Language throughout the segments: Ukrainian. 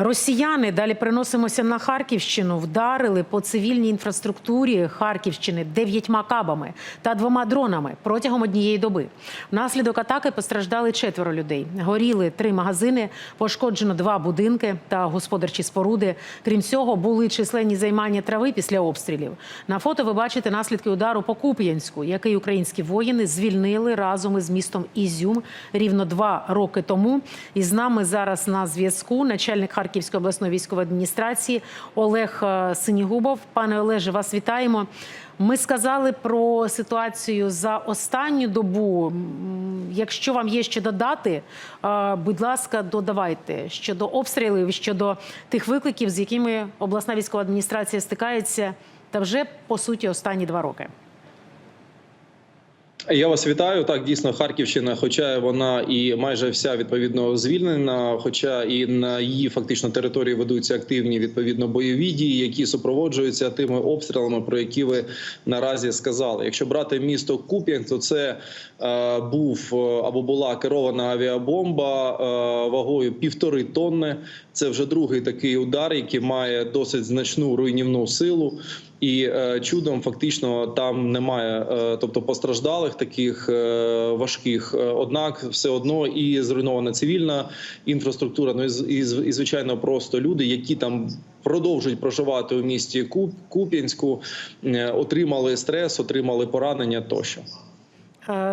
Росіяни далі переносимося на Харківщину. Вдарили по цивільній інфраструктурі Харківщини дев'ятьма кабами та двома дронами протягом однієї доби. Внаслідок атаки постраждали четверо людей. Горіли три магазини, пошкоджено два будинки та господарчі споруди. Крім цього, були численні займання трави після обстрілів. На фото ви бачите наслідки удару по Куп'янську, який українські воїни звільнили разом із містом Ізюм рівно два роки тому. І з нами зараз на зв'язку начальник Харківської обласної військової адміністрації Олег е, Синігубов. Пане Олеже, вас вітаємо. Ми сказали про ситуацію за останню добу. Якщо вам є що додати, е, будь ласка, додавайте щодо обстрілів, щодо тих викликів, з якими обласна військова адміністрація стикається, та вже по суті останні два роки. Я вас вітаю. Так, дійсно, Харківщина, хоча вона і майже вся відповідно звільнена, хоча і на її фактично території ведуться активні відповідно бойові дії, які супроводжуються тими обстрілами, про які ви наразі сказали. Якщо брати місто Куп'янськ, то це е, був е, або була керована авіабомба е, вагою півтори тонни. Це вже другий такий удар, який має досить значну руйнівну силу. І е, чудом фактично там немає, е, тобто постраждалих таких е, важких. Однак, все одно і зруйнована цивільна інфраструктура. Ну і, і, звичайно, просто люди, які там продовжують проживати у місті Куп, Куп'янську, отримали стрес, отримали поранення тощо.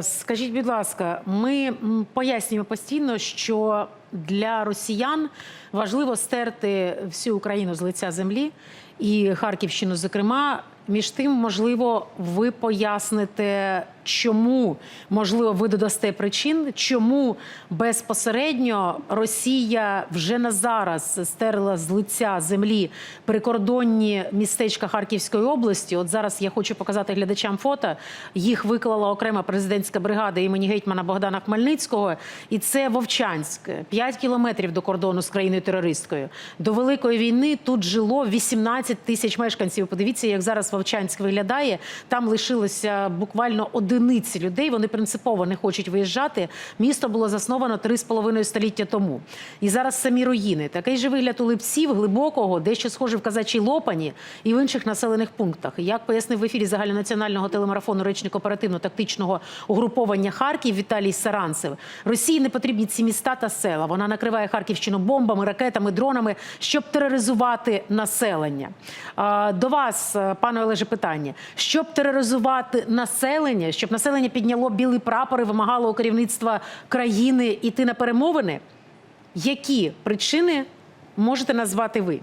Скажіть, будь ласка, ми пояснюємо постійно, що для росіян важливо стерти всю Україну з лиця землі і Харківщину, зокрема. Між тим, можливо, ви поясните, чому можливо ви додасте причин, чому безпосередньо Росія вже на зараз стерла з лиця землі прикордонні містечка Харківської області. От зараз я хочу показати глядачам фото. Їх виклала окрема президентська бригада імені гетьмана Богдана Хмельницького. І це Вовчанськ, 5 кілометрів до кордону з країною терористкою. До великої війни тут жило 18 тисяч мешканців. Подивіться, як зараз Вовчанськ виглядає. Там лишилося буквально одиниці людей. Вони принципово не хочуть виїжджати. Місто було засновано 3,5 століття тому. І зараз самі руїни. Такий же вигляд у Липців, глибокого, дещо схоже в казачій Лопані і в інших населених пунктах. Як пояснив в ефірі загальнонаціонального телемарафону речник оперативно-тактичного угруповання Харків Віталій Саранцев, Росії не потрібні ці міста та села. Вона накриває Харківщину бомбами, ракетами, дронами, щоб тероризувати населення. До вас, е, пане Олеже, питання: щоб тероризувати населення, щоб населення підняло білий прапор і вимагало у керівництва країни йти на перемовини. Які причини можете назвати ви?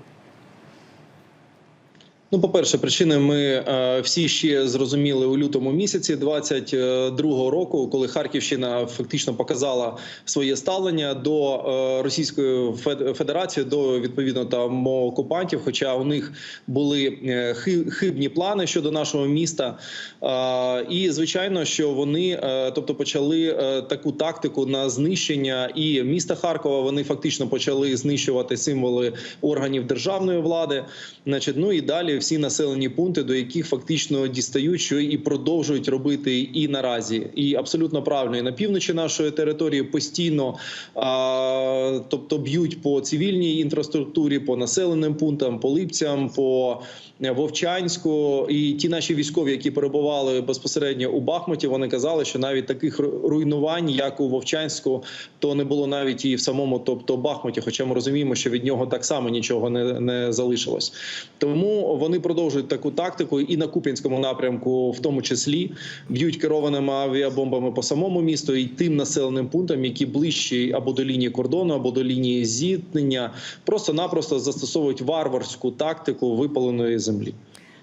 Ну, по перше, причини ми е, всі ще зрозуміли у лютому місяці 22-го року, коли Харківщина фактично показала своє ставлення до е, Російської Фед- Федерації, до відповідно там окупантів. Хоча у них були е, хибні плани щодо нашого міста, Е, і звичайно, що вони, е, тобто, почали е, таку тактику на знищення і міста Харкова. Вони фактично почали знищувати символи органів державної влади. Значить, ну і далі всі населені пункти, до яких фактично дістають, що і продовжують робити і наразі, і абсолютно правильно і на півночі нашої території постійно, а, тобто б'ють по цивільній інфраструктурі, по населеним пунктам, по липцям, по Вовчанську. І ті наші військові, які перебували безпосередньо у Бахмуті, вони казали, що навіть таких руйнувань, як у Вовчанську, то не було навіть і в самому, тобто Бахмуті. Хоча ми розуміємо, що від нього так само нічого не, не залишилось. Тому вони продовжують таку тактику і на Куп'янському напрямку, в тому числі, б'ють керованими авіабомбами по самому місту і тим населеним пунктам, які ближчі або до лінії кордону, або до лінії зіткнення, просто-напросто застосовують варварську тактику випаленої землі.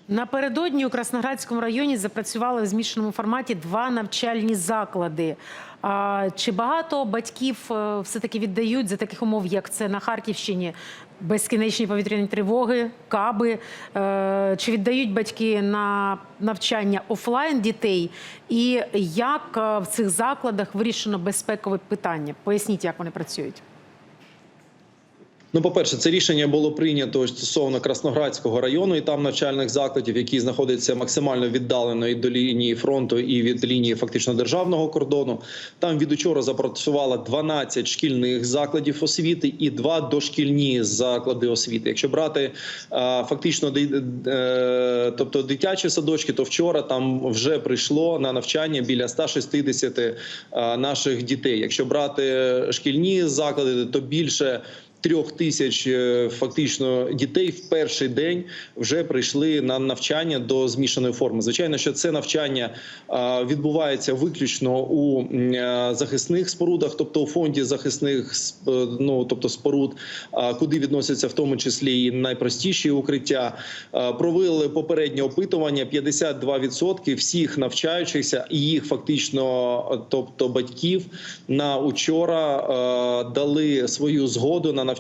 Напередодні у Красноградському районі запрацювали в змішаному форматі два навчальні заклади. А, чи багато батьків е, все-таки віддають за таких умов, як це на Харківщині, безкінечні повітряні тривоги, каби? Е, Чи віддають батьки на навчання офлайн дітей? І як е, в цих закладах вирішено безпекове питання? Поясніть, як вони працюють. Ну, по-перше, це рішення було прийнято стосовно Красноградського району і там навчальних закладів, які знаходяться максимально віддалено і до лінії фронту і від лінії фактично державного кордону. Там від учора запрацювало 12 шкільних закладів освіти і два дошкільні заклади освіти. Якщо брати фактично е, тобто дитячі садочки, то вчора там вже прийшло на навчання біля 160 е, наших дітей. Якщо брати шкільні заклади, то більше трьох тисяч е, фактично дітей в перший день вже прийшли на навчання до змішаної форми. Звичайно, що це навчання відбувається виключно у е, захисних спорудах, тобто у фонді захисних ну тобто споруд, куди відносяться в тому числі і найпростіші укриття. Провели попереднє опитування. 52% всіх навчаючихся і їх фактично, тобто батьків, на учора е, дали свою згоду на навчання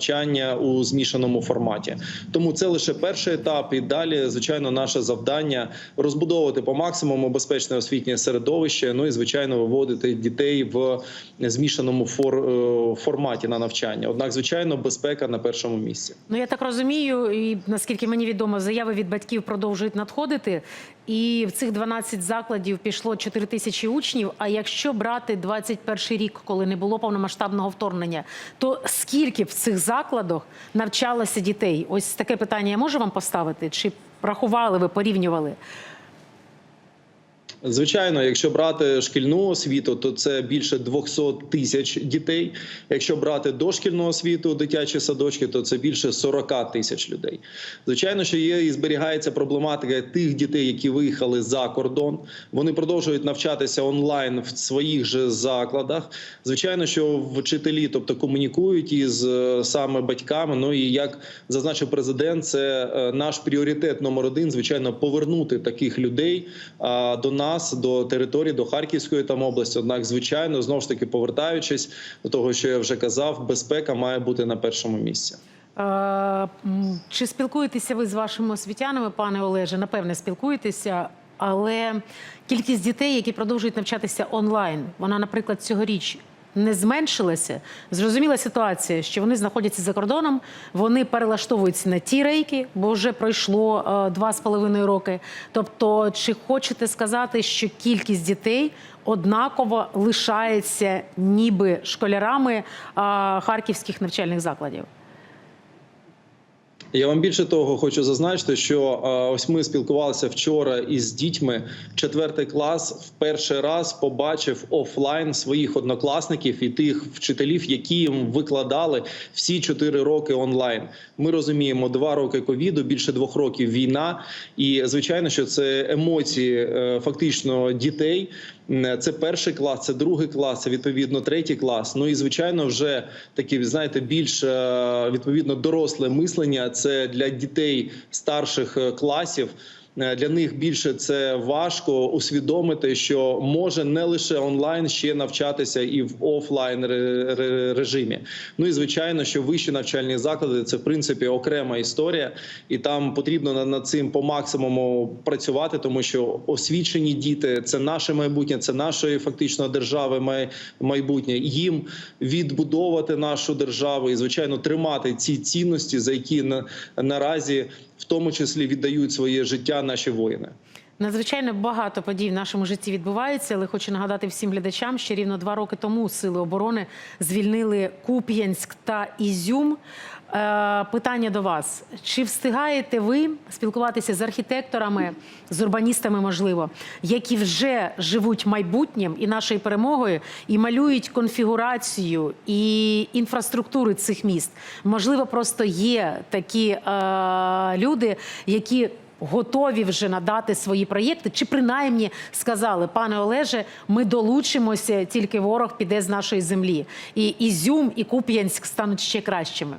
у змішаному форматі. Тому це лише перший етап. І далі, звичайно, наше завдання розбудовувати по максимуму безпечне освітнє середовище. Ну і звичайно, виводити дітей в змішаному е, форматі на навчання. Однак, звичайно, безпека на першому місці. Ну я так розумію, і наскільки мені відомо, заяви від батьків продовжують надходити. І в цих 12 закладів пішло 4 тисячі учнів. А якщо брати 21 рік, коли не було повномасштабного вторгнення, то скільки в цих закладах навчалося дітей? Ось таке питання я можу вам поставити? Чи рахували ви, порівнювали? Звичайно, якщо брати шкільну освіту, то це більше 200 тисяч дітей. Якщо брати дошкільну освіту, дитячі садочки, то це більше 40 тисяч людей. Звичайно, що є і зберігається проблематика тих дітей, які виїхали за кордон. Вони продовжують навчатися онлайн в своїх же закладах. Звичайно, що вчителі, тобто комунікують із е, саме батьками. Ну і як зазначив президент, це е, наш пріоритет номер один. Звичайно, повернути таких людей до нас, до території, до Харківської там області. Однак, звичайно, знову ж таки повертаючись до того, що я вже казав, безпека має бути на першому місці. Чи спілкуєтеся ви з вашими освітянами, пане Олеже? Напевне, спілкуєтеся, але кількість дітей, які продовжують навчатися онлайн, вона, наприклад, цьогоріч не зменшилася. Зрозуміла ситуація, що вони знаходяться за кордоном, вони перелаштовуються на ті рейки, бо вже пройшло е, два з половиною роки. Тобто, чи хочете сказати, що кількість дітей однаково лишається ніби школярами е, харківських навчальних закладів? Я вам більше того хочу зазначити, що ось ми спілкувалися вчора із дітьми. Четвертий клас в перший раз побачив офлайн своїх однокласників і тих вчителів, які їм викладали всі чотири роки онлайн. Ми розуміємо, два роки ковіду, більше двох років війна, і звичайно, що це емоції е, фактично дітей. М, Це перший клас, це другий клас, відповідно третій клас. Ну і звичайно, вже такі знаєте, більш е, відповідно доросле мислення. Це для дітей старших е, класів. Е, Для них більше це важко усвідомити, що може не лише онлайн ще навчатися і в офлайн ре- ре- режимі. Ну і звичайно, що вищі навчальні заклади це в принципі окрема історія, і там потрібно над- цим по максимуму працювати, тому що освічені діти це наше майбутнє, це нашої фактично держави май- майбутнє. Їм відбудовувати нашу державу і звичайно тримати ці цінності, за які на наразі в тому числі віддають своє життя наші воїни. Надзвичайно багато подій в нашому житті відбувається, але хочу нагадати всім глядачам, що рівно два роки тому сили оборони звільнили Куп'янськ та Ізюм. Е, питання до вас: чи встигаєте ви спілкуватися з архітекторами, з урбаністами, можливо, які вже живуть майбутнім і нашою перемогою, і малюють конфігурацію і інфраструктури цих міст? Можливо, просто є такі е, люди, які готові вже надати свої проєкти, чи принаймні сказали, пане Олеже, ми долучимося, тільки ворог піде з нашої землі. І Ізюм, і Куп'янськ стануть ще кращими.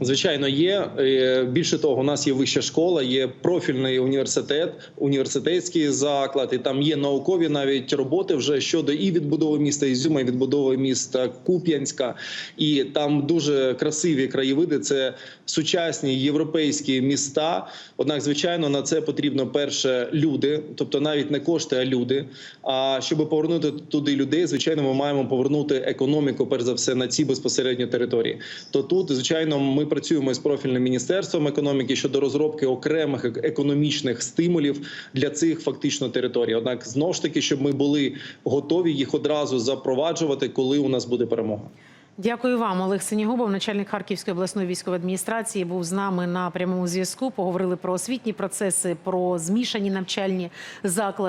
Звичайно, є Е, більше того, у нас є вища школа, є профільний університет, університетський заклад, і там є наукові навіть роботи вже щодо і відбудови міста Ізюма, і відбудови міста Куп'янська. І там дуже красиві краєвиди. Це сучасні європейські міста. Однак, звичайно, на це потрібно перше люди, тобто навіть не кошти, а люди. А щоб повернути туди людей, звичайно, ми маємо повернути економіку, перш за все, на ці безпосередньо території. То тут, звичайно, ми працюємо з профільним міністерством економіки щодо розробки окремих економічних стимулів для цих фактично територій. Однак, знову ж таки, щоб ми були готові їх одразу запроваджувати, коли у нас буде перемога. Дякую вам, Олег Синігубов, начальник Харківської обласної військової адміністрації, був з нами на прямому зв'язку. Поговорили про освітні процеси, про змішані навчальні заклади.